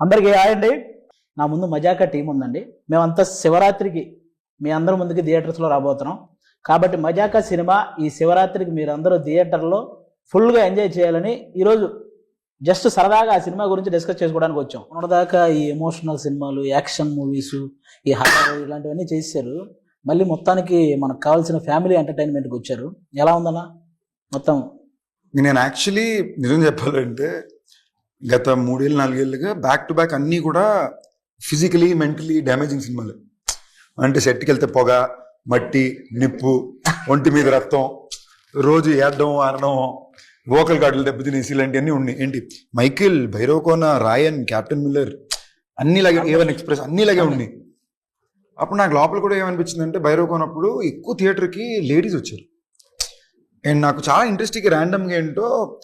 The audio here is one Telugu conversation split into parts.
అందరికీ హాయ్ అండి. నా ముందు మజాకా టీం ఉందండి. మేమంతా శివరాత్రికి మీ అందరి ముందుకి థియేటర్స్లో రాబోతున్నాం. కాబట్టి మజాకా సినిమా ఈ శివరాత్రికి మీరందరూ థియేటర్లో ఫుల్గా ఎంజాయ్ చేయాలని ఈరోజు జస్ట్ సరదాగా ఆ సినిమా గురించి డిస్కస్ చేసుకోవడానికి వచ్చాం. మొన్నదాకా ఈ ఎమోషనల్ సినిమాలు యాక్షన్ మూవీస్ ఈ హారర్ ఇలాంటివన్నీ చేశారు. మళ్ళీ మొత్తానికి మనకు కావాల్సిన ఫ్యామిలీ ఎంటర్టైన్మెంట్కి వచ్చారు. ఎలా ఉందన్నా? మొత్తం నేను యాక్చువల్లీ నిజం చెప్పాలంటే గత మూడేళ్ళు నాలుగేళ్ళుగా బ్యాక్ టు బ్యాక్ అన్నీ కూడా ఫిజికలీ మెంటలీ డ్యామేజింగ్ సినిమాలు. అంటే సెట్కి వెళ్తే పొగ మట్టి నిప్పు ఒంటి మీద రక్తం రోజు ఏడడం ఆడడం వోకల్ గార్డులు దెబ్బతినేసి ఇలాంటివన్నీ ఉన్నాయి. ఏంటి? Michael Bhairavakona Raayan captain Miller అన్నిలాగే A one express అన్నిలాగే ఉన్నాయి. అప్పుడు నాకు లోపల కూడా ఏమనిపించింది అంటే భైరవకోనప్పుడు ఎక్కువ థియేటర్కి లేడీస్ వచ్చారు. అండ్ నాకు చాలా ఇంట్రెస్టింగ్ ర్యాండమ్గా ఏంటో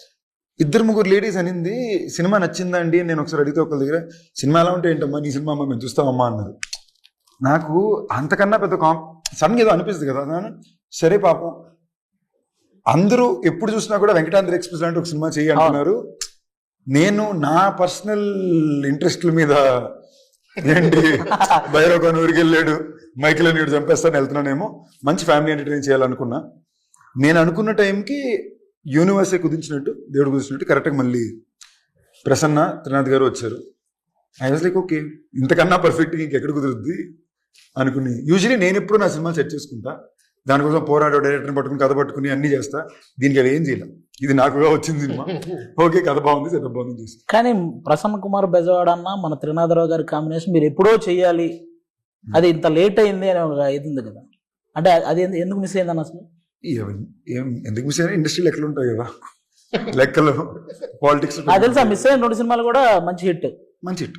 ఇద్దరు ముగ్గురు లేడీస్ అనింది సినిమా నచ్చిందా అండి నేను ఒకసారి అడిగితే ఒకరి దగ్గర సినిమా ఎలా ఉంటే ఏంటమ్మా? నీ సినిమా మేము చూస్తామమ్మా అన్నారు. నాకు అంతకన్నా పెద్ద కాం సడన్గా ఏదో అనిపిస్తుంది కదా నేను, సరే పాపం. అందరూ ఎప్పుడు చూసినా కూడా వెంకటాంధ్ర ఎక్స్ప్రెస్ లాంటి ఒక సినిమా చేయి అంటున్నారు. నేను నా పర్సనల్ ఇంట్రెస్ట్ల మీద ఏంటి? భైరవ ఊరికి వెళ్ళాడు మైకిల్ నీడు చంపేస్తాను వెళ్తున్నానేమో మంచి ఫ్యామిలీ ఎంటర్టైన్ చేయాలనుకున్నా. నేను అనుకున్న టైంకి యూనివర్సే కుదించినట్టు దేవుడు కుదించినట్టు కరెక్ట్గా మళ్ళీ ప్రసన్న త్రినాథ్ గారు వచ్చారు. ఐ వాజ్ లైక్ ఓకే ఇంతకన్నా పర్ఫెక్ట్గా ఇంకెక్కడ కుదురుద్ది? అనుకుని యూజువలీ నేను ఎప్పుడు నా సినిమా సెట్ చేసుకుంటా. దానికోసం పోరాడు డైరెక్టర్ని పట్టుకుని కథ పట్టుకుని అన్ని చేస్తా. దీనికి అది ఏం చేయలేం. ఇది నాకుగా వచ్చింది సినిమా. ఓకే కథ బాగుంది సెటప్ బాగుంది చేసి కానీ ప్రసన్న కుమార్ బెజవాడ అన్న మన త్రినాథరావు గారి కాంబినేషన్ మీరు ఎప్పుడో చేయాలి. అది ఇంత లేట్ అయింది అని ఒక ఇది ఉంది కదా. అంటే అది ఎందు- ఎందుకు మిస్ అయింది అన్న అసలు? ఏం- ఏం ఎందుకు మిస్ అయినా ఇండస్ట్రీ లెక్కలు ఉంటాయి కదా. లెక్కలు పాలిటిక్స్ తెలుసా మిస్ అయిన రెండు సినిమాలు కూడా మంచి హిట్. మంచి hit.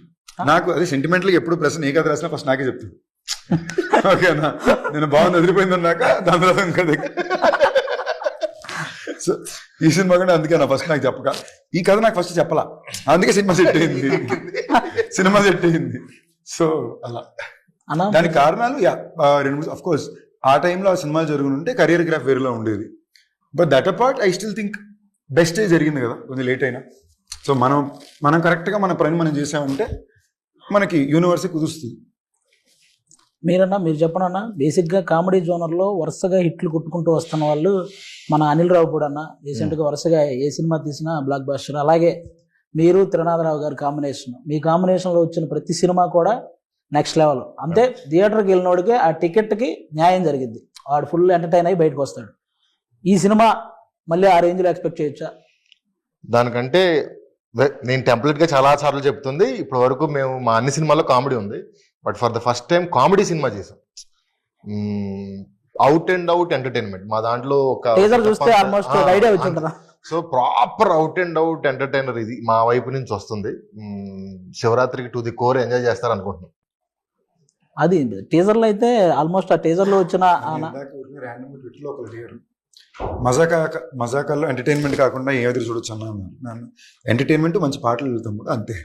నాకు అదే సెంటిమెంటల్ ఎప్పుడు ప్రశ్న ఏ కథ రాసినా ఫస్ట్ నాకే చెప్తాను ఓకేనా? నేను బాగుంది ఎదిరిపోయింది అన్నాక దాని తర్వాత ఇంకా సో ఈ సినిమా కూడా అందుకే నా ఫస్ట్ నాకు చెప్పక. ఈ కథ నాకు ఫస్ట్ చెప్పలా. అందుకే సినిమా సెట్ అయింది. సినిమా సెట్ అయింది. సో అలా. అన్న దానికి కారణాలు రెండు అఫ్ కోర్స్ ఆ టైంలో ఆ సినిమాలు జరుగుతుంటే కెరియర్ గ్రాఫ్ వేరేలా ఉండేది. But that apart I still think best జరిగింది కదా కొంచెం లేట్ అయినా. సో మనం మనం కరెక్ట్గా మన పని మనం చేసామంటే మనకి యూనివర్స్ కుదురుస్తుంది. మీరన్నా మీరు చెప్పనన్నా బేసిక్గా కామెడీ జోనర్లో వరుసగా హిట్లు కొట్టుకుంటూ వస్తున్న వాళ్ళు మన అనిల్ రావు కూడా అన్న రీసెంట్గా వరుసగా ఏ సినిమా తీసినా బ్లాక్ బాస్టర్ అలాగే మీరు త్రినాథరావు గారి కాంబినేషన్ మీ కాంబినేషన్లో వచ్చిన ప్రతి సినిమా కూడా నెక్స్ట్ లెవెల్ అంతే థియేటర్కి వెళ్ళినోడికి ఆ టికెట్కి న్యాయం జరిగింది వాడు ఫుల్ ఎంటర్టైన్ అయ్యి బయటకు వస్తాడు. ఈ సినిమా మళ్ళీ ఆ రేంజ్లో ఎక్స్పెక్ట్ చేయొచ్చా? దానికంటే నేను టెంప్లెట్గా చాలా సార్లు చెప్తుంది. ఇప్పటి వరకు మేము మా అన్ని సినిమాల్లో కామెడీ ఉంది. But for the first time comedy cinema చేసాం. అవుట్ అండ్ అవుట్ ఎంటర్టైన్మెంట్ మా దాంట్లో ఒక టీజర్ చూస్తే almost idea so proper out and out entertainer ఇది. మా వైపు నుంచి వస్తుంది. శివరాత్రికి టు ది కోర్ ఎంజాయ్ చేస్తారు అనుకుంటున్నాం అది టీజర్లో అయితే ఆల్మోస్ట్ ఆ టీజర్లో వచ్చిన మజాకా మజాకాల్లో ఎంటర్టైన్మెంట్ కాకుండా ఏ ఎదురు చూడొచ్చు అన్నాను. ఎంటర్టైన్మెంట్ మంచి పాటలు వెళ్తాం అంతే.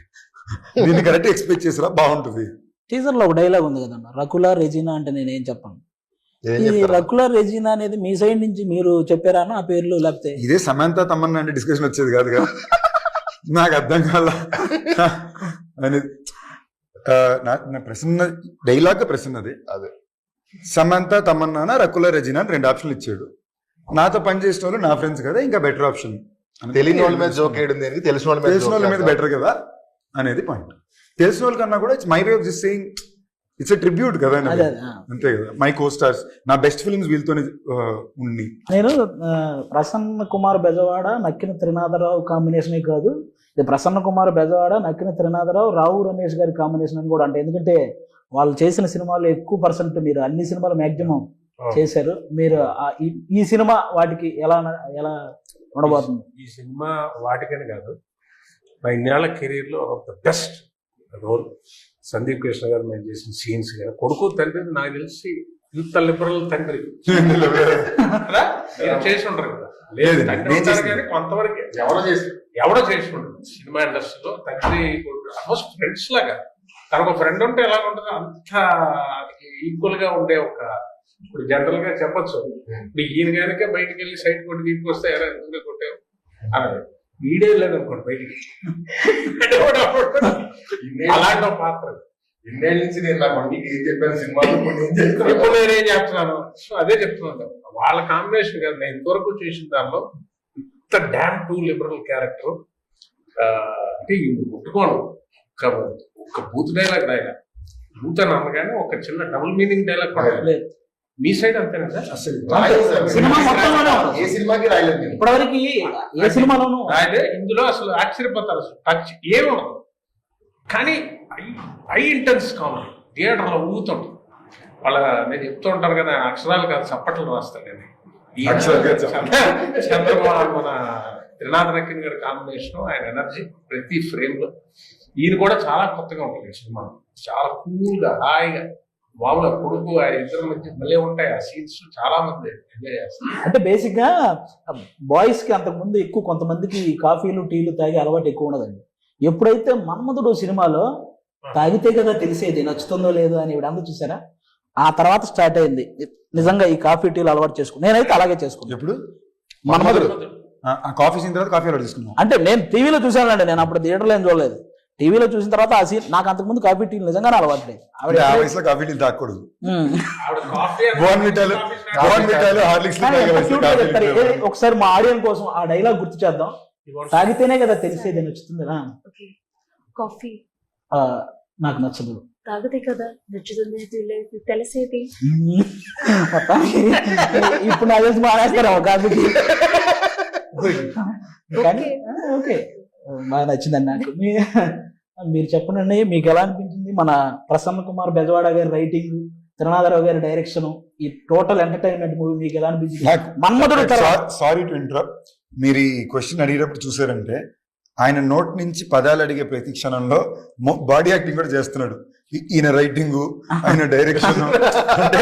దీన్ని కరెక్ట్ ఎక్స్పెక్ట్ చేసిరా? బాగుంటుంది. టీజర్లో ఒక డైలాగ్ ఉంది కదన్న రకుల రెజినా అంటే నేను ఏం చెప్పను. ఈ రకుల రెజినా అనేది మీ సైడ్ నుంచి మీరు చెప్పారా? ఆ పేర్లు లేకపోతే? ఇదే సమంత తమ్మన్న అంటే డిస్కషన్ వచ్చేది కాదు కదా నాకు అర్థం కాల. అనేది ఆ, నా నా ప్రశ్న డైలాగ్ ప్రశ్నది అదే. సమంత తమన్నాన రకుల రజిన అని రెండు ఆప్షన్లు ఇచ్చాడు. నాతో పని చేసిన వాళ్ళు నా ఫ్రెండ్స్ కదా ఇంకా బెటర్ ఆప్షన్ తెలియని వాళ్ళ మీద జోక్ వేయడం తెలిసిన వాళ్ళ మీద తెలిసిన వాళ్ళ మీద బెటర్ కదా అనేది పాయింట్ తెలిసిన వాళ్ళ కన్నా కూడా my way of this saying it's tribute కదా. అంతే కదా. మై కో స్టార్స్ నా బెస్ట్ ఫిల్మ్స్ వీళ్ళతోనే ఆ, ఉన్ని నేను ప్రసన్న కుమార్ బెజవాడ నక్కిన త్రినాథరావు కాంబినేషన్ కాదు. ఇది ప్రసన్న కుమార్ బెజవాడ నక్కిన త్రినాథరావు రావు రమేష్ గారి కాంబినేషన్ అని కూడా. అంటే ఎందుకంటే వాళ్ళు చేసిన సినిమాలు ఎక్కువ పర్సెంట్ మీరు అన్ని సినిమాలు మాక్సిమం చేశారు. మీరు ఈ- సినిమా వాటికి ఎలా ఎలా ఉండబోతుంది? ఈ సినిమా వాటికని కాదు. నా ఇన్నేళ్ళ కెరీర్లో of the best role Sandeep Krishna garu మేము చేసిన సీన్స్ కానీ కొడుకు తండ్రి నాకు తెలిసి ఇంత లిబరల్ తండ్రి? మీరు చేసి ఉండరు కదా. లేదు. కానీ కొంతవరకు ఎవరో చేసి ఎవడో చేసి ఉండదు సినిమా ఇండస్ట్రీలో. తండ్రి ఆల్మోస్ట్ ఫ్రెండ్స్ లాగా. తనకు ఫ్రెండ్ ఉంటే ఎలా ఉంటుందో అంత ఈక్వల్గా ఉండే ఒక ఇప్పుడు జనరల్గా చెప్పొచ్చు. ఇప్పుడు ఈయన కనుక బయటికి వెళ్ళి సైడ్ కొట్టి తీసుకు వస్తే ఎలా ఎందుకు కొట్టావు? అన్నది. వీడియో లేదు అనుకోండి బయటికి. అలాంటి పాత్ర ఇన్నేళ్ళ నుంచి నేను నా బండికి ఏం చెప్పాను సినిమాలో ఏం చెప్తున్నాను. ఇప్పుడు నేనేం చెప్తున్నాను సో అదే చెప్తున్నాను. వాళ్ళ కాంబినేషన్ కదా. నేను ఇంతవరకు చేసిన దానిలో ఇంత డ్యామ్ టూ లిబరల్ క్యారెక్టర్ అంటే ముట్టుకోను. ఒక ఒక బూత్ డైలాగ్ రాయలా. బూత్ అని అనగానే ఒక చిన్న డబుల్ మీనింగ్ డైలాగ్ కూడా. మీ సైడ్ అంతేనా సార్? అసలు రాయలేదు. సార్. సినిమా. ఏ సినిమాకి రాయలేదు ఇప్పటివరకు ఏ సినిమాలోనూ ఇందులో అసలు ఆశ్చర్యపోతారు అసలు. టచ్ ఏముండదు కానీ ఐ ఇంటెన్స్ కామెడీ. థియేటర్లో ఊగుతుంటుంది వాళ్ళ నేను చెప్తూ ఉంటాను కదా అక్షరాలు కాదు చప్పట్లు రాస్తాను నేను చంద్రబాబు మన త్రినాథ్ నక్కిన్ గారి కాంబినేషన్ ఆయన ఎనర్జీ ప్రతి ఫ్రేమ్లో. ఈయన కూడా చాలా కొత్తగా ఉంటుంది ఈ సినిమా చాలా కూల్గా హాయిగా. మామూలుగా కొడుకు ఆ ఇద్దరి మధ్య భలే ఉంటాయి. ఆ సీన్స్ చాలా మంది ఎంజాయ్ చేస్తారు. అంటే బేసిక్గా బాయ్స్కి అంతకు ముందు ఎక్కువ కొంతమందికి కాఫీలు టీలు తాగే అలవాటు ఎక్కువ ఉండదండి. ఎప్పుడైతే మన్మధుడు సినిమాలో తాగితే కదా తెలిసేది నచ్చుతుందో లేదో అని ఇవిడ అందరూ చూసారా? ఆ తర్వాత స్టార్ట్ అయింది. నిజంగా ఈ కాఫీ టీలు అలవాటు చేసుకున్నాను నేనైతే అలాగే చేసుకున్నాను ఎప్పుడు? మన్మధుడు. కాఫీ సీన్ తర్వాత కాఫీ ఆర్డర్ తీసుకున్నాం అంటే నేను టీవీలో చూసానండి నేను అప్పుడు థియేటర్లో ఏం చూడలేదు. టీవీలో చూసిన తర్వాత ఆ సీన్ నాకు అంతకుముందు కాఫీ టీలు నిజంగానే అలవాటు లేదు ఆవిడ అంటే ఆ వయసులో కాఫీ టీలు తాగకూడదు. హార్లిక్స్ ఒకసారి మా ఆడియన్స్ కోసం ఆ డైలాగ్ గుర్తు చేద్దాం. తాగితేనే కదా తెలిసేది నచ్చుతుందిరా ఓకే. కాఫీ. ఆ, నాకు నచ్చదు. తాగితే కదా నచ్చుతుంది తెలియదు తెలిసేది. మొత్తానికి ఇప్పుడు నా మానేస్తారు ఓకే. బాగా నచ్చిందండి నాకు మీ- మీరు చెప్పండి మీకు ఎలా అనిపించింది? మన ప్రసన్న కుమార్ బెజవాడ గారి రైటింగ్ తిరునాథరావు గారి డైరెక్షన్ ఈ టోటల్ ఎంటర్టైన్మెంట్ మూవీ మీకు ఎలా అనిపించింది? మన్మధుడు సారీ టు ఇంటరప్ట్ మీరు ఈ క్వశ్చన్ అడిగేటప్పుడు చూసారంటే ఆయన నోట్ నుంచి పదాలు అడిగే ప్రతి క్షణంలో బాడీ యాక్టింగ్ కూడా చేస్తున్నాడు. ఈయన రైటింగ్ ఆయన డైరెక్షన్ అంటే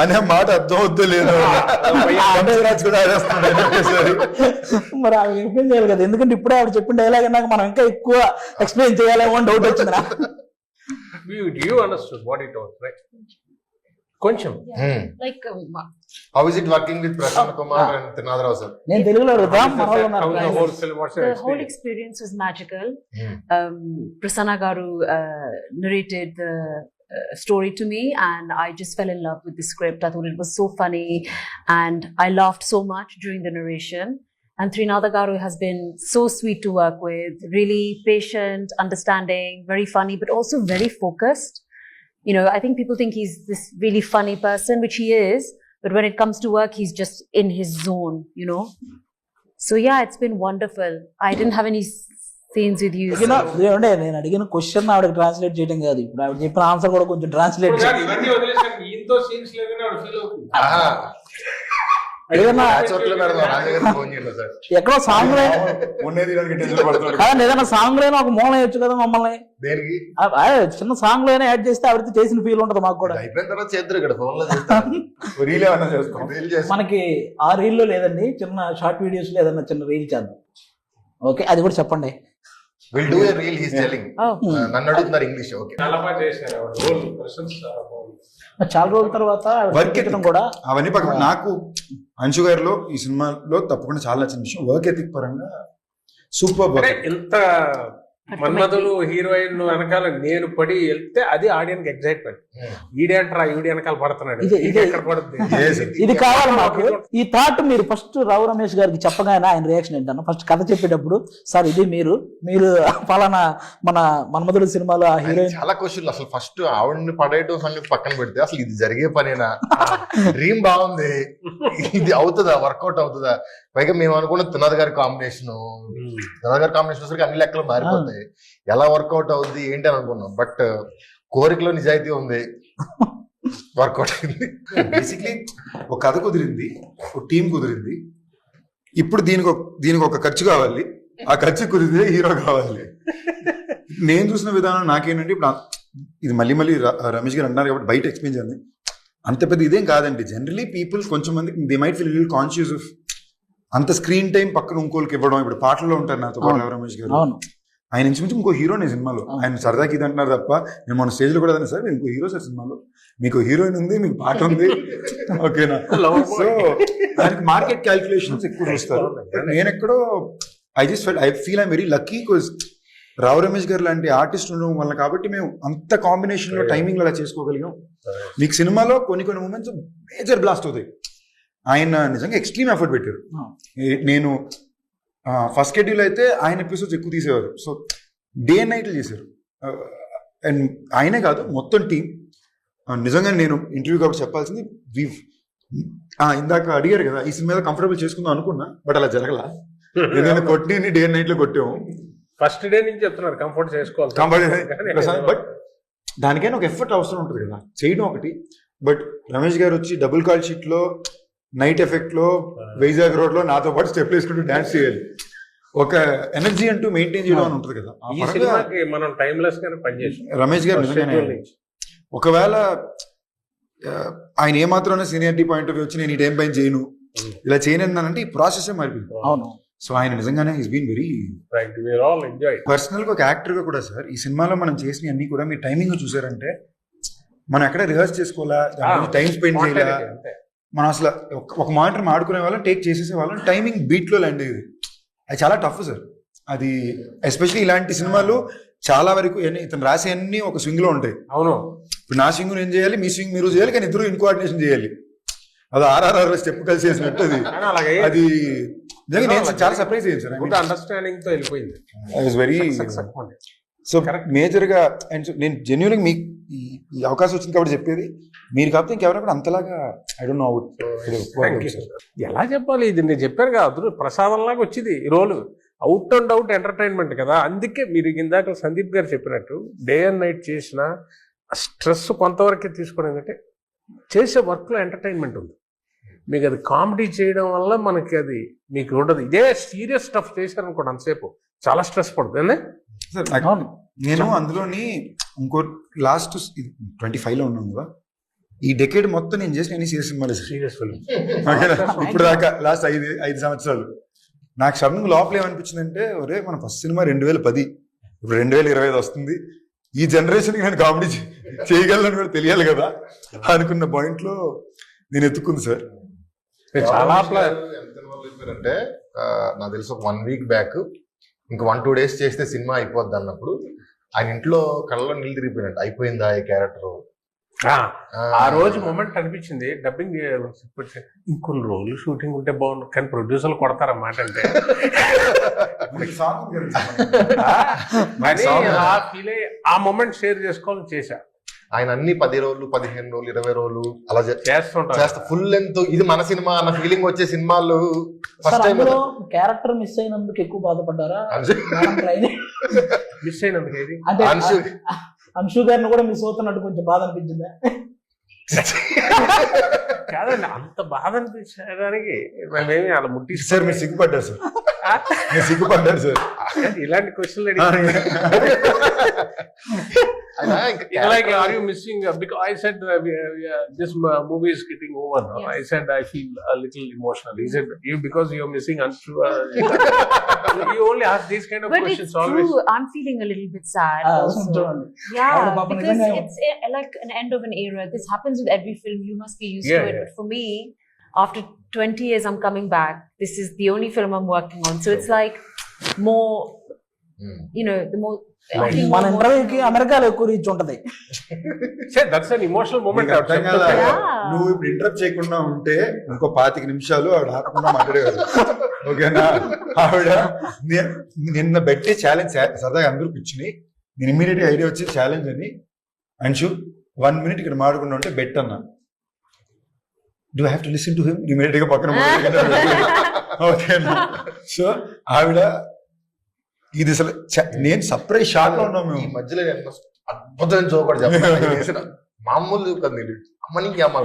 అనే మాట అర్థం అవుద్దో లేదో రాజ్ కూడా. మరి ఆవిడ ఎక్స్ప్లెయిన్ చేయాలి కదా. ఎందుకంటే ఇప్పుడే ఆవిడ చెప్పిన డైలాగ్ నాకు మనం ఇంకా ఎక్కువ ఎక్స్ప్లెయిన్ చేయాలేమో అని డౌట్ వచ్చింది కొంచెం like how is it working with Prashant Kumar and Trinatharao sir నేను తెలుగులో అడుగుతా మన వాళ్ళు ఉన్నారు How the whole film, what's your the whole experience? experience was magical. Hmm. Um, Prasanna Garu uh, narrated the uh, story to me, and I just fell in love with the script. I thought it was so funny, and I laughed so much during the narration. And Trinada Garu has been so sweet to work with, really patient, understanding, very funny, but also very focused. You know, I think people think he's this really funny person, which he is, but when it comes to work, he's just in his zone, you know. So yeah, it's been wonderful. I didn't have any scenes with you. అడిగిన so- ఏమంటే నేను అడిగిన క్వశ్చన్ ఆవిడకి ట్రాన్స్లేట్ చేయడం కాదు ఇప్పుడు ఆవిడ చెప్పిన ఆన్సర్ కూడా కొంచెం ట్రాన్స్లేట్ ఏదైనా ఎక్కడో సాంగ్ ఏదైనా సాంగ్ లైన్ ఒక మూల వేయచ్చు కదా మమ్మల్ని. దేనికి? ఆ, ఆ, చిన్న సాంగ్ లైన్ యాడ్ చేస్తే ఆవిడతో చేసిన ఫీల్ ఉంటుంది మాకు కూడా. అయిపోయిన తర్వాత చేద్దరు ఇక్కడ ఫోన్లో చేస్తారు. రీల్ ఏమన్నా చేసుకో రీల్ చేస్తాం. మనకి ఆ రీల్లో లేదండి చిన్న షార్ట్ వీడియోస్లో ఏదన్నా చిన్న రీల్ చేద్దాం. ఓకే అది కూడా చెప్పండి. విల్ డూ ఏ రీల్ హీస్ Oh, నన్ను అడుగుతున్నారు ఇంగ్లీష్ ఓకే చాలా బాగా చేశారు. రోల్ చాలా రోజుల తర్వాత చూపించడం ethic. కూడా అవన్నీ పక్కన నాకు అంశు గారిలో ఈ సినిమాలో తప్పకుండా చాలా నచ్చిన విషయం. వర్క్ ఎథిక్ పరంగా సూపర్ అంటే ఇంత మన్మధులు హీరోయిన్ వెనకాల నేను పడి వెళ్తే అది ఆడియన్స్ ఎగ్జైట్మెంట్ ఈడేంట్రా ఈడి వెనకాల పడుతున్నాడు? ఇదే- కావాలి మాకు. ఈ థాట్ మీరు ఫస్ట్ రావు రమేష్ గారికి చెప్పగానే ఆయన రియాక్షన్ ఏంటన్నా? ఫస్ట్ కథ చెప్పేటప్పుడు సార్ ఇది మీరు మీరు ఫలానా మన మన్మధుడు సినిమాలో ఆ హీరోయిన్ చాలా క్వశ్చన్లు అసలు ఫస్ట్ ఆవిడని పడేయటం సంగతి పక్కన పెడితే అసలు ఇది జరిగే పనేనా? డ్రీమ్ బాగుంది. ఇది అవుతుందా? వర్కౌట్ అవుతుందా? పైగా మేము అనుకున్న తునాద్ గారి కాంబినేషన్ తునాద్ గారి కాంబినేషన్ వచ్చరికి అన్ని లెక్కలు మారిపోతాయి. ఎలా వర్కౌట్ అవుద్ది ఏంటి అని అనుకున్నాం. బట్ కోరికలో నిజాయితీ ఉంది. వర్కౌట్ అయింది. బేసిక్లీ ఒక కథ కుదిరింది. ఒక టీం కుదిరింది. ఇప్పుడు దీనికి ఒక దీనికి ఒక ఖర్చు కావాలి. ఆ ఖర్చు కుదిరితే హీరో కావాలి. నేను చూసిన విధానం నాకేంటంటే ఇప్పుడు ఇది మళ్ళీ మళ్ళీ రమేష్ గారు అన్నారు కాబట్టి బయట ఎక్స్ప్లెయిన్ చేయండి. అంత పెద్ద ఇదేం కాదండి. జనరలీ పీపుల్ కొంచెం మందికి they might feel conscious of అంత స్క్రీన్ టైం పక్కన ఇంకోళ్ళకి ఇవ్వడం ఇప్పుడు పాటల్లో ఉంటారు నాతో పాటు. రమేష్ గారు. ఆయన ఇంచుమించు ఇంకో హీరోనే సినిమాలో. ఆయన సరదాకి ఇది అంటున్నారు తప్ప నేను మన స్టేజ్లో కూడా అదే సార్ ఇంకో హీరో సార్ సినిమాలో. మీకు హీరోయిన్ ఉంది మీకు పాట ఉంది. ఓకేనా? సో దానికి మార్కెట్ క్యాల్కులేషన్స్ ఎక్కువ చూస్తారు. నేను ఎక్కడో I just fell I feel I'm very lucky because Rao Ramesh garu లాంటి ఆర్టిస్ట్ ఉండడం వల్ల కాబట్టి మేము అంత కాంబినేషన్లో టైమింగ్ అలా చేసుకోగలిగాం. మీకు సినిమాలో కొన్ని కొన్ని మూమెంట్స్ మేజర్ బ్లాస్ట్ అవుతాయి. ఆయన నిజంగా ఎక్స్ట్రీమ్ ఎఫర్ట్ పెట్టారు. నేను ఫస్ట్ షెడ్యూల్ అయితే ఆయన ఎపిసోడ్స్ ఎక్కువ తీసేవారు. సో డే అండ్ నైట్లు చేశారు. అండ్ ఆయనే కాదు మొత్తం టీం నిజంగా నేను ఇంటర్వ్యూ కాబట్టి చెప్పాల్సింది వి ఇందాక అడిగారు కదా ఈ సినిమా కంఫర్టబుల్ చేసుకుందాం అనుకున్నా బట్ అలా జరగల. ఎందుకంటే కొట్టి డే అండ్ నైట్లో కొట్టాము. ఫస్ట్ డే నుంచి చెప్తున్నారు కంఫర్ట్ చేసుకోవాలి కంఫర్ట్ బట్ దానికైనా ఒక ఎఫర్ట్ అవసరం ఉంటుంది కదా. చేయడం ఒకటి. బట్ రమేష్ గారు వచ్చి డబుల్ కాల్ షీట్లో నైట్ ఎఫెక్ట్లో వైజాగ్ రోడ్లో నాతో పాటు స్టెప్ వేసుకుంటూ డాన్స్ చేయాలి. ఒక ఎనర్జీ అంటూ మెయింటైన్ చేయడం అని ఉంటుంది కదా. ఈ సినిమాకి మనం టైమ్లెస్ గానే పనిచేసాం రమేష్ గారు నిజంగానే. ఒకవేళ ఆయన ఏమాత్రం సీనియారిటీ పాయింట్ ఆఫ్ వ్యూ వచ్చి నేను ఈ టైం పైన చేయను ఇలా చేయనంటే ఈ ప్రాసెస్ మారిపోయింది. అవును. సో ఆయన నిజంగానే ఈస్ బీన్ వెరీ. పర్సనల్గా ఒక యాక్టర్గా కూడా సార్ ఈ సినిమాలో మనం చేసిన అన్ని కూడా మీరు టైమింగ్ చూసారంటే మనం ఎక్కడ రిహర్స్ చేసుకోవాలా? టైం స్పెండ్ చేయాలా. మనం అసలు ఒక- మానిటర్ ఆడుకునే వాళ్ళం టేక్ చేసేసే వాళ్ళం టైమింగ్ బీట్లో ల్యాండ్ అయ్యేది. అది చాలా టఫ్ సార్. అది ఎస్పెషల్లీ ఇలాంటి సినిమాలు చాలా వరకు ఇతను రాసే అన్ని ఒక స్వింగ్లో ఉంటాయి. అవును. ఇప్పుడు నా స్వింగ్ నేను చేయాలి మీ స్వింగ్ మీరు చేయాలి కానీ ఇద్దరు ఇన్కోఆర్డినేషన్ చేయాలి. అది ఆర్ఆర్ఆర్ స్టెప్ కలిసి వేసినట్టు అది అది నేను చాలా సర్ప్రైజ్ అయ్యాను సార్. అండర్స్టాండింగ్తో వెళ్ళిపోయింది. I very. So Correct. మేజర్గా అండ్ నేను జెన్యున్ మీకు ఈ- అవకాశం వచ్చింది కాబట్టి చెప్పేది. మీరు కాకపోతే ఇంకెవరైనా కూడా అంతలాగా ఐ డోంట్ నో. ఎలా చెప్పాలి? ఇది నేను చెప్పాను కదా అదృ ప్రసాదంలాగా వచ్చింది ఈ role out and out entertainment కదా. అందుకే మీరు ఇందాక సందీప్ గారు చెప్పినట్టు డే అండ్ నైట్ చేసిన స్ట్రెస్ కొంతవరకే తీసుకోవడం ఏంటంటే చేసే వర్క్లో ఎంటర్టైన్మెంట్ ఉంది. మీకు అది కామెడీ చేయడం వల్ల మనకి అది మీకు ఉండదు. ఇదే సీరియస్ స్టఫ్ చేశారనుకోండి అంతసేపు. చాలా స్ట్రెస్ పడుతుంది నేను అందులోని ఇంకో లాస్ట్ ట్వంటీ ఫైవ్లో ఉన్నాను కదా. ఈ డెకేడ్ మొత్తం నేను చేసిన అన్ని సీరియస్ సినిమాలు సార్? సీరియస్? ఇప్పుడు దాకా లాస్ట్ ఐదు ఐదు సంవత్సరాలు. నాకు సడన్ లోపల ఏమనిపించిందంటే ఒరే మన ఫస్ట్ సినిమా రెండు వేల పది. ఇప్పుడు రెండు వేల ఇరవై ఐదు వస్తుంది. ఈ జనరేషన్ నేను కామెడీ చేయగలను కూడా తెలియాలి కదా అనుకున్న పాయింట్లో నేను ఎత్తుకుంది సార్. చాలా ఆ, నాకు తెలిసి ఒక వన్ వీక్ బ్యాక్ ఇంకా వన్ టూ డేస్ చేస్తే సినిమా అయిపోద్ది అన్నప్పుడు ఆయన ఇంట్లో కళ్ళలో నీళ్ళు తిరిగిపోయినట్టు అయిపోయిందా ఈ క్యారెక్టర్ ఆ, ఆ. రోజు మూమెంట్ అనిపించింది డబ్బింగ్ ఇంకొన్ని రోజులు షూటింగ్ ఉంటే బాగుండు కానీ ప్రొడ్యూసర్లు కొడతారా మాట అంటే? కానీ ఆ ఫీల్ ఆ మూమెంట్ షేర్ చేసుకోవాలని చేశా. ఆయన అన్ని పది రోజులు పదిహేను రోజులు ఇరవై రోజులు అలా చే- చేస్తుంటా చేస్తా ఫుల్ లెంత్ ఇది మన సినిమా అన్న ఫీలింగ్ వచ్చే సినిమాలు ఫస్ట్ టైం క్యారెక్టర్ మిస్ అయినందుకు ఎక్కువ బాధపడ్డారా? మిస్ అయినందుకు ఏది? అంటే అంశు. అంశు గారిని కూడా మిస్ అవుతున్నట్టు కొంచెం బాధ అనిపించిందా? కాదండి అంత బాధ అనిపించడానికి మేమేమి అలా ముట్టి సార్ మీరు సిగ్గుపడ్డారు సార్. సిగ్గుపడ్డారు సార్ ఇలాంటి క్వశ్చన్లు ఆయన ఇంకా It's like, character- are you missing? Uh, because I said uh, we, uh, we, uh, this uh, movie is getting over. No? Yes. I said I feel a little emotional. He said you because you're missing Anshu. Uh, you only ask these kind of But it's questions always. true. I'm feeling a little bit sad. ఆ, also. చూడండి Yeah, Avada Papa because Nijanga. it's a, like an end of an era. This happens with every film. You must be used Yeah, to it. yeah. But for me, after 20 years, I'm coming back. This is the only film I'm working on. So it's like more, Hmm. you know, the more. మన ఇంటర్వ్యూకి. అమెరికాలో ఎక్కువ రీచ్ ఉంటది Say, that's an emotional moment. నీకు అర్థం కాదా? Yeah. నువ్వు ఇప్పుడు ఇంటరప్ట్ చేయకుండా ఉంటే ఇంకో పాతిక నిమిషాలు ఆవిడ ఆపకుండా మాట్లాడేవారు ఓకేనా ఆవిడ నిన్న పెట్టి ఛాలెంజ్ సరదాగా అందరూ కూర్చుని నేను ఇమీడియట్ ఐడియా వచ్చి ఛాలెంజ్ అని అంశు వన్ మినిట్ ఇక్కడ మాడకుండా ఉంటే బెట్ అన్నా do have to listen to him ఇమీడియట్గా పక్కన ఓకేనా సో ఆవిడ ఇది అసలు నేను సర్ప్రైజ్ షాక్లో ఉన్నాం మేము. మధ్యలో నేను అద్భుతమైన జోక్. ఆయన చేసిన మామూలు కదా నీళ్ళు అమ్మనికి అమ్మ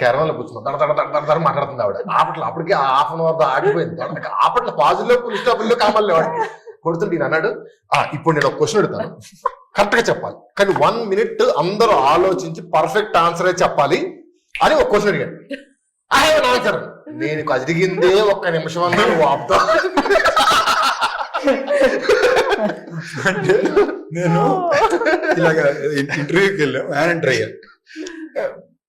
కేరళలో కూర్చున్నాం. దడ దడ దడ మాట్లాడుతుంది ఆవిడ. ఆపట్ల అప్పటికి హాఫ్ అన్ అవర్ ఆగిపోయింది. ఆపట్ల పాజులో ఫుల్ స్టాప్లో కామల్ని వాడికి కొడుతుంటే ఈయన అన్నాడు ఆ ఇప్పుడు నేను ఒక క్వశ్చన్ అడుగుతాను. కరెక్ట్గా చెప్పాలి. కానీ వన్ మినిట్ అందరూ ఆలోచించి పర్ఫెక్ట్ ఆన్సర్ చెప్పాలి. అని ఒక క్వశ్చన్ అడిగాడు ఐ హావ్ ఆన్సర్ నేను అడిగిందే ఒక్క నిమిషం అన్నా నువ్వు ఆపుతా అంటే నేను ఇలాగ ఇంటర్వ్యూకి వెళ్ళాం. యాన్ అయ్యా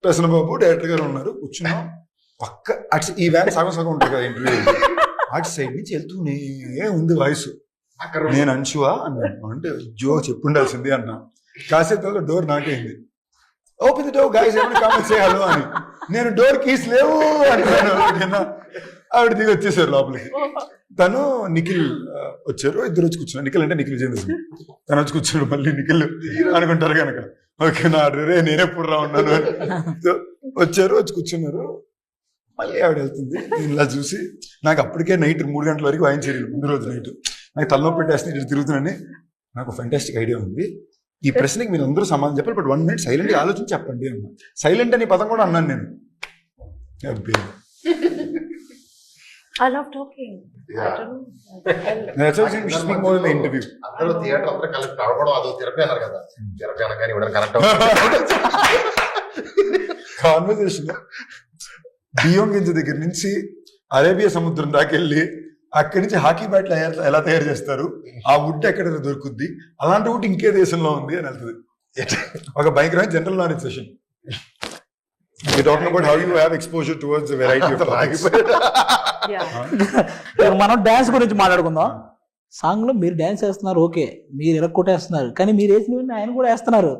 ప్రసన్న బాబు డైరెక్టర్ గారు ఉన్నారు. కూర్చున్నాం. పక్క అటు ఈ వ్యాన్ సగం సగం ఉంటుంది కదా ఇంటర్వ్యూ అటు సైడ్ నుంచి వెళ్తూనే ఉంది వాయిస్. అక్కడ నేను అంశువా? అన్నాను అంటే జో చెప్పుండాల్సింది అన్నా. కాసేపు డోర్ నాకైంది ఓపెన్ ది డోర్ గైస్ ఎవరి కామెంట్ చేయాలి అని. నేను డోర్ కీస్ లేవు అంటాను ఓకేనా ఆవిడ దిగి వచ్చేసారు లోపలికి. తను నిఖిల్ వచ్చారు. ఇద్దరు వచ్చి కూర్చున్నారు. నిఖిల్ అంటే నిఖిల్ విజేంద్ర తను వచ్చి కూర్చున్నాడు మళ్ళీ నిఖిల్ అనుకుంటారు కనుక. ఓకే నా రే నేనే ఎప్పుడు ఉన్నాను వచ్చారు వచ్చి కూర్చున్నారు. మళ్ళీ ఆవిడ వెళ్తుంది. నేను ఇలా చూసి నాకు అప్పటికే నైట్ మూడు గంటల వరకు వాయించారు ముందు రోజు నైట్. నాకు తలనొప్పి పెట్టేస్తే ఇటు తిరుగుతున్నాను నాకు ఫెంటాస్టిక్ ఐడియా ఉంది. ఈ ప్రశ్నకి మీరు అందరూ సమాధానం చెప్పాలి. బట్ వన్ మినిట్ సైలెంట్ ఆలోచించి చెప్పండి అన్న సైలెంట్ అని పదం కూడా అన్నాను నేను. I love talking. I don't know. అందరూ థియేటర్ అందరూ అదో థెరపీ అన్నారు కదా థెరపీ అనగానే ఇవ్వడం కనెక్ట్ కాన్వర్సేషన్ బియ్యం గింజ దగ్గర నుంచి అరేబియా సముద్రం దాకెళ్ళి అక్కడి నుంచి హాకీ బ్యాట్లు ఎలా- ఎలా తయారు చేస్తారు? ఆ వుడ్ ఎక్కడ దొరుకుద్ది? అలాంటి వుడ్ ఇంకే దేశంలో ఉంది అని వెళ్తుంది. ఒక భయంకరమైన general knowledge session. Talking about how you have exposure towards variety of Yeah. ఇప్పుడు మనం డాన్స్ గురించి మాట్లాడుకుందాం. సాంగ్లో మీరు డాన్స్ వేస్తున్నారు ఓకే. మీరు ఇరక్కొట్టేస్తున్నారు కానీ మీరు వేసినవన్నీ ఆయన కూడా వేస్తున్నారు.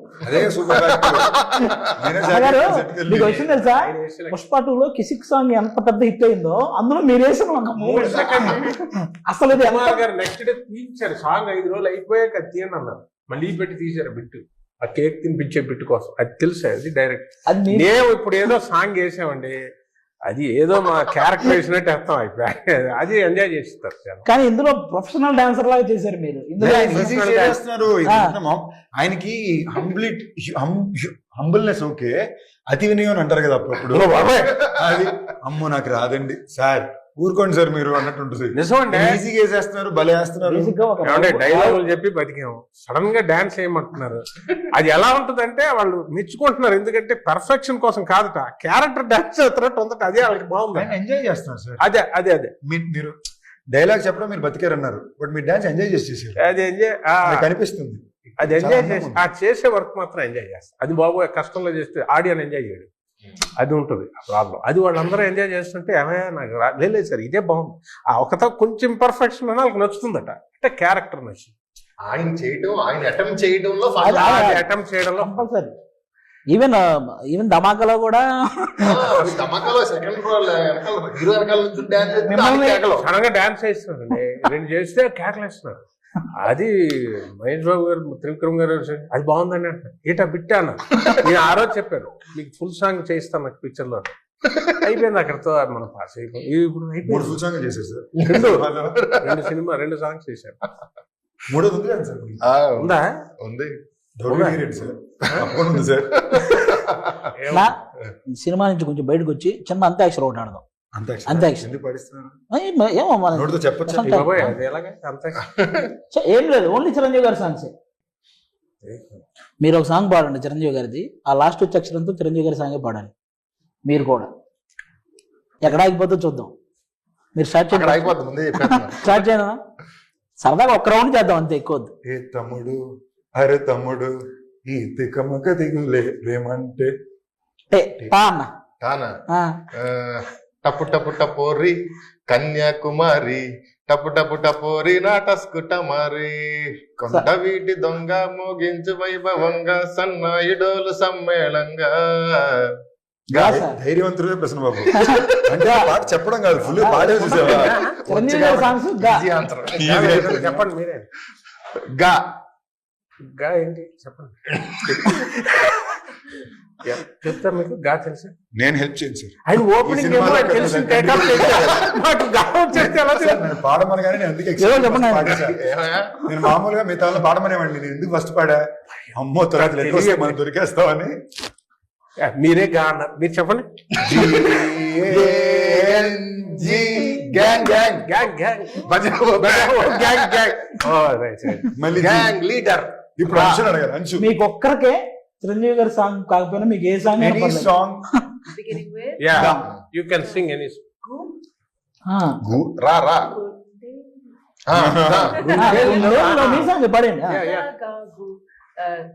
మీకు వచ్చింది తెలుసా? పుష్ప టూ లో కిసిక్ సాంగ్ ఎంత పెద్ద హిట్ అయిందో అందులో మీరు వేసిన ఒక మూడు అసలు ఇది నెక్స్ట్ డే తీయించారు సాంగ్ ఐదు రోజులు అయిపోయాక తీయండి అన్నారు. మళ్ళీ పెట్టి తీశారు బిట్టు. ఆ కేక్ తినిపించే బిట్టు కోసం. అది తెలుసా? అది డైరెక్ట్ మేము ఇప్పుడు ఏదో సాంగ్ వేసామండి. అది ఏదో మా క్యారెక్టర్ వేసినట్టు వేస్తాం అయిపోయి అది ఎంజాయ్ చేస్తారు. కానీ ఇందులో ప్రొఫెషనల్ డాన్సర్ లాగా చేశారు మీరు. చేస్తున్నారు. ఆయనకి హంబ్లిట్ హంబుల్నెస్ ఓకే అతి వినయం అని అంటారు కదా అప్పుడప్పుడు అది అమ్మో నాకు రాదండి. సార్ ఊరుకోండి సార్ మీరు అన్నట్టు ఉంటుంది. నిజమండి. ఈజీగా వేసేస్తున్నారు భలే వేస్తున్నారు డైలాగులు చెప్పి బతికాము సడన్గా డాన్స్ చేయమంటున్నారు. అది ఎలా ఉంటుందంటే వాళ్ళు మెచ్చుకుంటున్నారు. ఎందుకంటే పర్ఫెక్షన్ కోసం కాదట. క్యారెక్టర్ డాన్స్ చేస్తున్నట్టు ఉందట. అదే వాళ్ళకి బాగుంది. ఆయన ఎంజాయ్ చేస్తున్నారు సార్ అదే అదే అదే. మీరు డైలాగ్ చెప్పడం మీరు బతికారన్నారు. బట్ మీరు డాన్స్ ఎంజాయ్ చేసి చేశారు అది ఎంజాయ్ కనిపిస్తుంది. అది ఎంజాయ్ చేసి. ఆ చేసే వర్క్ మాత్రం ఎంజాయ్ చేస్తారు అది బాబు కష్టంలో చేస్తే ఆడియన్ ఎంజాయ్ చేయడు. అది ఉంటుంది ప్రాబ్లం అది వాళ్ళందరూ ఎంజాయ్ చేస్తుంటే ఏమయ్యా నాకు రా- లేదు సార్ ఇదే బాగుంది. ఆ ఒకతో కొంచెం పర్ఫెక్షన్ అని వాళ్ళకి నచ్చుతుందట. అంటే క్యారెక్టర్ నచ్చింది ఆయన చేయడం ఆయన అటెంప్ట్ చేయడంలో అటెంప్ట్ చేయడంలో కంపల్సరీ ఈవెన్ ఈవెన్ ధమాకాలో కూడా ధమాకాలో సెకండ్ హీరో డాన్స్ చేస్తున్నారండి రెండు చేస్తే కేకలు. వేస్తున్నారు అది మహేష్ బాబు గారు త్రివిక్రమ్ గారు అది బాగుందండి అంటారు ఏటా బిట్టా అన్న నేను ఆ రోజు చెప్పాను మీకు ఫుల్ సాంగ్ చేయిస్తాను నాకు పిక్చర్లో అయిపోయింది అక్కడతో మనం పాస్ అయిపోయింది ఇప్పుడు మూడు అయిపోయింది ఫుల్ సాంగ్ చేశారు సార్? రెండు. రెండు సినిమా రెండు సాంగ్స్ చేశారు. మూడోది ఉంది కదా సార్? ఉందా? ఉంది. సినిమా నుంచి కొంచెం బయటకు వచ్చి చిన్న అంత్యాక్షరం ఒకటి ఆడదాం. ఏమో మన ఏం లేదు ఓన్లీ చిరంజీవి గారి సాంగ్స్. మీరు ఒక సాంగ్ పాడండి చిరంజీవి గారిది. ఆ లాస్ట్ వచ్చే అక్షరంతో చిరంజీవి గారి సాంగే పాడాలి. మీరు కూడా. ఎక్కడ ఆగిపోతే చూద్దాం. మీరు స్టార్ట్ చేయండి. స్టార్ట్ చేయనా సరదాగా ఒక్క రౌండ్ చేద్దాం అంతే ఎక్కువ. ఏ తమ్ముడు అరే తమ్ముడు ఈ తికమక దిగులే ప్రేమంటే టే, పా అన్న. తానా ఆ, ఆ, టపు టపు టపోరి కన్యాకుమారి టపు టపు టపోరి నాటస్కు టమారి కొండ వీటి దొంగ మోగించు వైభవంగా సన్నాయిడోలు సమ్మేళంగా. ధైర్యవంతుడే ప్రశ్న బాబు. అంటే ఆ పాట చెప్పడం కాదు ఫుల్ పాడే చూసావా చిరంజీవి గారి సాంగ్స్గా. ఈజీ ఆన్సర్ చెప్పండి మీరే. గా. గా ఏంటి? చెప్పండి. చెప్తా మీకు గా తెలుసు? నేను హెల్ప్ చేయను సార్ ఆయన ఓపెనింగ్ ఏమో తెలిసి పెద్ద టేకప్ చేశారు. మాకు గా వచ్చేస్తే ఎలా సార్, నేను అందుకే. పాడేశా. ఏమయ్యా? నేను మామూలుగా మిగతా వాళ్ళు పాడమనేవాడిని నేను ఎందుకు ఫస్ట్ పాడా? అమ్మో తర్వాత లెక్క మనం దొరికేస్తామని. మీరే గా అన్నారు. మీరు చెప్పండి. గ్యాంగ్ గ్యాంగ్ గ్యాంగ్ గ్యాంగ్ బజావో gang gang oh right right మళ్ళీ గ్యాంగ్ లీడర్ ఇప్పుడు అంశు అడగారు అంశు. మీకు ఒక్కరికే చిరంజీవి గారి సాంగ్ కాకపోయినా మీకు ఏ song any song yeah you can sing any రా రా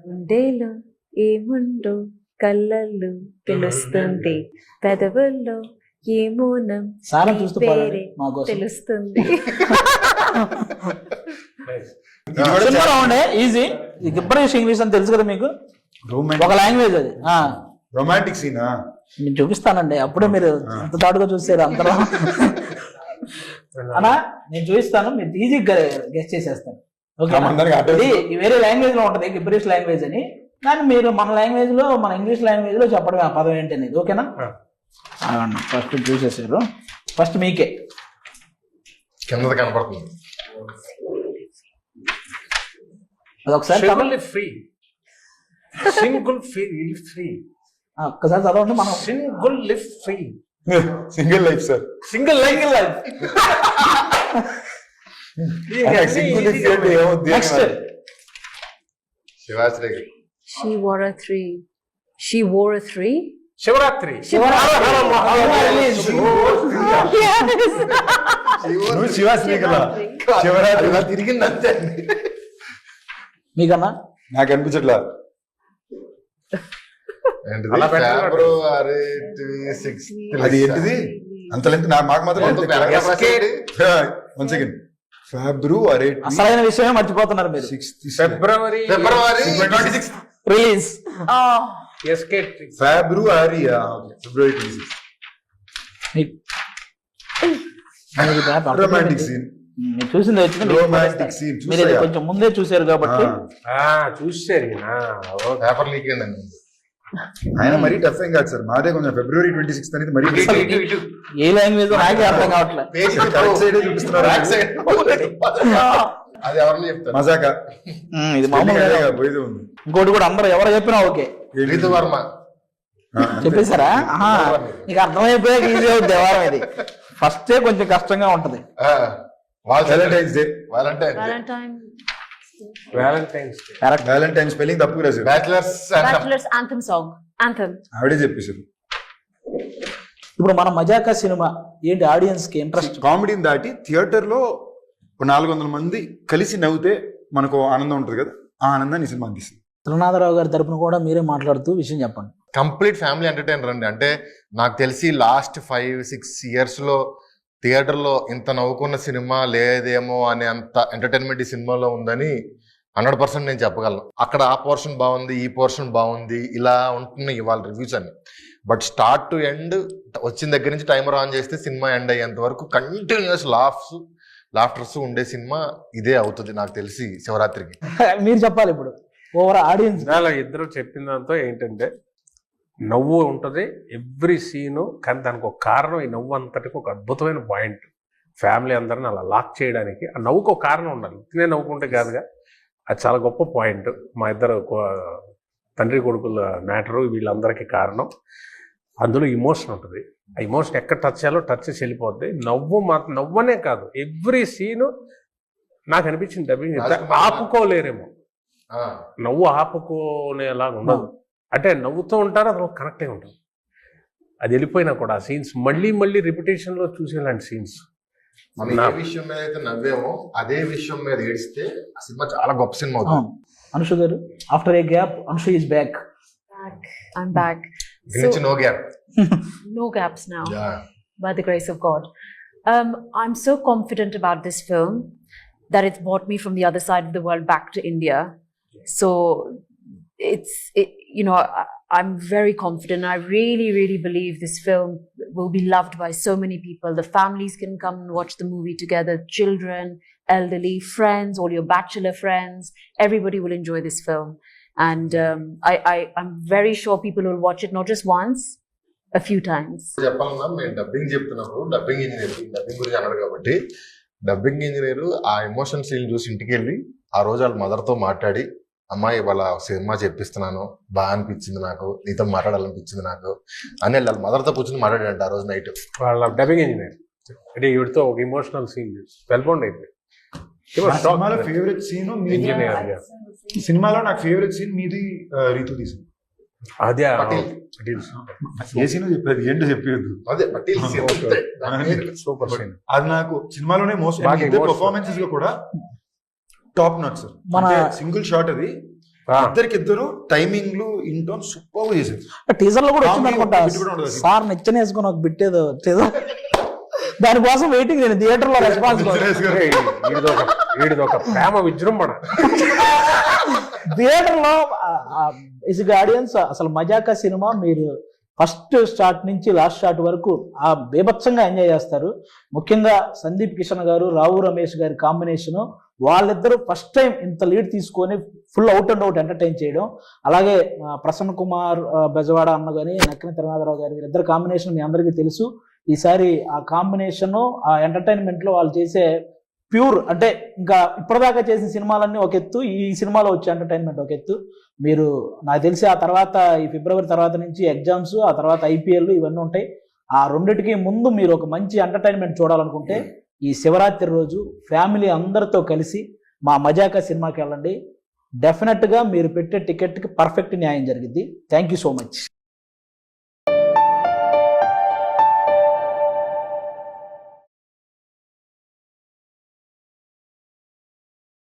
గుండెలో ఏముండో కళ్ళల్లో తెలుస్తుంది. పెదవుల్లో ఏ మౌనం సారా నీ చూస్తూ పాడండి పేరే తెలుస్తుంది. ఈజీ గిబ్బరిష్ ఇంగ్లీష్ అని తెలుసు కదా మీకు. ఒక లాంగ్వేజ్ అది. ఆ, రొమాంటిక్ సీనా నేను చూపిస్తానండి. అప్పుడే మీరు అంత తాడుగా చూసారు అందరూ. అన్నా నేను చూపిస్తాను. మీరు ఈజీగా గెస్ట్ చేసేస్తాను. ఓకే వేరే లాంగ్వేజ్లో ఉంటది గిబ్బరిష్ లాంగ్వేజ్ అని. కానీ మీరు మన లాంగ్వేజ్లో మన ఇంగ్లీష్ లాంగ్వేజ్లో చెప్పడమే ఆ పదం ఏంటి అనేది ఓకేనా? ఫస్ట్ చూసేసారు ఫస్ట్ మీకే. కింద కనపడుతుంది. అది ఒకసారి చదవండి. ఫ్రీ సింగిల్ ఫ్రీ ఫ్రీ ఆ, ఒక్కసారి చదవండి మనం single life free single life sir single life life single అంటే ఏమవుద్ది next She wore a three. She wore a three. శివరాత్రి. నువ్వు శివాశ్రీ కదా. శివరాత్రి. ఇలా తిరిగింది అంతే. మీకన్నా? నాకు అనిపించట్లా ఏంటిది? అలా పెట్టాలి. ఫిబ్రవరి సిక్స్త్ అది ఏంటిది? అంత లెంత్ నాకు మాకు మాత్రం వన్ సెకండ్ ఫిబ్రవరి అసలైన విషయమే మర్చిపోతున్నారు మీరు. February February release. SK February February twenty six romantic scene మీరు చూసింది వచ్చింది రొమాంటిక్ సీన్ మీరు ఇది కొంచెం ముందే చూసారు కాబట్టి. చూసారు పేపర్ లీక్ అయిందండి. ఆయన మరీ టఫ్ ఏం కాదు సార్. మాదే కొంచెం ఫిబ్రవరి ట్వంటీ సిక్స్త్ అనేది మరీ. ఏ లాంగ్వేజ్ నాకే అర్థం కావట్లేదు చూపిస్తున్నారు అది ఎవరిని చెప్తారు? మజాక. ఇది మామూలుగా పోయేది ఉంది. ఇంకోటి కూడా అందరూ ఎవరు చెప్పినా ఓకే. రీతు వర్మ ఆ, చెప్పేశారా? నీకు అర్థమైపోయాక ఈజీ అవుతుంది వ్యవహారం ఇది. ఫస్టే కొంచెం కష్టంగా ఉంటది. Valentine's day valentine. Valentine's valentine spelling తప్పు రాశారు bachelors Bachelor's anthem. Song. Anthem. ఆవిడే చెప్పేశారు. ఇప్పుడు మన మజాకా సినిమా ఏంటి ఆడియన్స్కి ఇంట్రెస్ట్ కామెడీని దాటి థియేటర్లో నాలుగు వందల మంది కలిసి నవ్వుతే మనకు ఆనందం ఉంటుంది కదా? ఆ ఆనందాన్ని ఈ సినిమా అందిస్తుంది త్రినాథరావు గారి తరపున కూడా మీరే మాట్లాడుతూ విషయం చెప్పండి. కంప్లీట్ ఫ్యామిలీ ఎంటర్టైనర్ అండి. అంటే నాకు తెలిసి లాస్ట్ ఫైవ్ సిక్స్ ఇయర్స్ లో థియేటర్లో ఇంత నవ్వుకున్న సినిమా లేదేమో అనే అంత ఎంటర్టైన్మెంట్ ఈ సినిమాలో ఉందని హండ్రెడ్ పర్సెంట్ నేను చెప్పగలను. అక్కడ ఆ పోర్షన్ బాగుంది ఈ పోర్షన్ బాగుంది ఇలా ఉంటున్నాయి ఇవాళ రివ్యూస్ అన్ని. బట్ స్టార్ట్ టు ఎండ్ వచ్చిన దగ్గర నుంచి టైమర్ ఆన్ చేస్తే సినిమా ఎండ్ అయ్యేంత వరకు కంటిన్యూస్ లాఫ్స్ లాఫ్టర్స్ ఉండే సినిమా ఇదే అవుతుంది నాకు తెలిసి శివరాత్రికి. మీరు చెప్పాలి ఇప్పుడు. ఓవర్ ఆడియన్స్ ఇద్దరు చెప్పిన దాంతో ఏంటంటే నవ్వు ఉంటుంది. ఎవ్రీ సీను కానీ దానికి ఒక కారణం ఈ నవ్వు అంతటికి ఒక అద్భుతమైన పాయింట్. ఫ్యామిలీ అందరిని అలా లాక్ చేయడానికి ఆ నవ్వుకు ఒక కారణం ఉండాలి. తినే నవ్వుకుంటే కాదుగా. అది చాలా గొప్ప పాయింట్. మా ఇద్దరు తండ్రి కొడుకుల మ్యాటరు వీళ్ళందరికీ కారణం. అందులో ఇమోషన్ ఉంటుంది. ఆ ఇమోషన్ ఎక్కడ టచ్ చేయాలో టచ్ చేసి వెళ్ళిపోద్ది. నవ్వు మాత్రం నవ్వనే కాదు. ఎవ్రీ సీను నాకు అనిపించింది డబ్బింగ్. ఆపుకోలేరేమో. నవ్వు ఆపుకోనేలాగా ఉండదు. అంటే నవ్వుతూ ఉంటారు అది కరెక్టే ఉంటుంది అది వెళ్ళిపోయినా కూడా ఆ సీన్స్ మళ్ళీ మళ్ళీ రిపిటేషన్లో చూసేలాంటి సీన్స్ మనం ఏ విషయం మీద అయితే నవ్వేమో అదే విషయం మీద ఏడిస్తే ఆ సినిమా చాలా గొప్ప సినిమా అవుతుంది Anshu garu after a gap Anshu is back. I'm back. దీని నుంచి no gap no gaps now. by the grace of God. Um, I'm so confident about this film that it's brought me from the other side of the world back to India. So it's, it, you know, I, I'm very confident. I really, really believe this film will be loved by so many people. The families can come and watch the movie together, children, elderly, friends, all your bachelor friends. Everybody will enjoy this film. And um, I, I, I'm very sure people will watch it not just once, a few times. చెప్పాలన్నా మేము డబ్బింగ్ చెప్తున్నప్పుడు డబ్బింగ్ ఇంజనీర్ డబ్బింగ్ గురించి అన్నాడు కాబట్టి డబ్బింగ్ ఇంజనీర్ ఆ ఎమోషన్ సీన్ చూసి ఇంటికి వెళ్ళి ఆ రోజు వాళ్ళ mother తో మాట్లాడి అమ్మాయి వాళ్ళ సినిమా చెప్పిస్తున్నాను బాగా అనిపించింది నాకు నీతో మాట్లాడాలనిపించింది నాకు అని వాళ్ళ మదర్తో కూర్చొని మాట్లాడాడు ఆ రోజు నైట్ వాళ్ళ డబ్బింగ్ ఇంజనీర్ అంటే ఈవిడతో ఒక ఇమోషనల్ సీన్ వెల్బౌండ్ అయిపోయింది నా సినిమాలో ఫేవరెట్ సీన్ మీది ఇంజనీర్ సినిమాలో నాకు ఫేవరెట్ సీన్ మీది రీతు తీసి. అదే పటేల్. ఏ సీన్ చెప్పేది? ఏంటో చెప్పేది? అదే పటేల్. సూపర్ సీన్ అది నాకు సినిమాలోనే మోస్ట్. పర్ఫార్మెన్సెస్లో కూడా టాప్ నాట్ సార్ మన- సింగిల్ షాట్ అది. ఇద్దరికి ఇద్దరు టైమింగ్లు ఇన్ టోన్ సూపర్ చేశారు టీజర్లో కూడా వచ్చింది అనుకుంటా. సార్ నిచ్చెన వేసుకుని ఒక బిట్ ఏదో టీజర్ దానికోసం వెయిటింగ్ నేను థియేటర్లో రెస్పాన్స్ ఒక ప్రేమ విజృంభణ. థియేటర్లో ఇస్ ఆడియన్స్ అసలు మజాకా సినిమా మీరు ఫస్ట్ స్టార్ట్ నుంచి లాస్ట్ స్టార్ట్ వరకు ఆ బీభత్సంగా ఎంజాయ్ చేస్తారు. ముఖ్యంగా సందీప్ కిషన్ గారు రావు రమేష్ గారి కాంబినేషన్ వాళ్ళిద్దరూ ఫస్ట్ టైం ఇంత లీడ్ తీసుకొని full out and out entertain చేయడం. అలాగే ప్రసన్న కుమార్ బెజవాడ అన్న కానీ నక్కిన తిరునాథరావు గారి ఇద్దరు కాంబినేషన్ మీ అందరికీ తెలుసు. ఈసారి ఆ కాంబినేషన్ ఆ ఎంటర్టైన్మెంట్లో వాళ్ళు చేసే ప్యూర్ అంటే ఇంకా ఇప్పటిదాకా చేసిన సినిమాలన్నీ ఒక ఎత్తు ఈ సినిమాలో వచ్చే ఎంటర్టైన్మెంట్ ఒక ఎత్తు. మీరు నాకు తెలిసి ఆ తర్వాత ఈ ఫిబ్రవరి తర్వాత నుంచి ఎగ్జామ్స్ ఆ తర్వాత ఐపీఎల్ ఇవన్నీ ఉంటాయి. ఆ రెండిటికి ముందు మీరు ఒక మంచి ఎంటర్టైన్మెంట్ చూడాలనుకుంటే ఈ శివరాత్రి రోజు ఫ్యామిలీ అందరితో కలిసి మా మజాకా సినిమాకి వెళ్ళండి. డెఫినెట్గా మీరు పెట్టే టికెట్కి పర్ఫెక్ట్ న్యాయం జరిగింది థ్యాంక్ యూ సో మచ్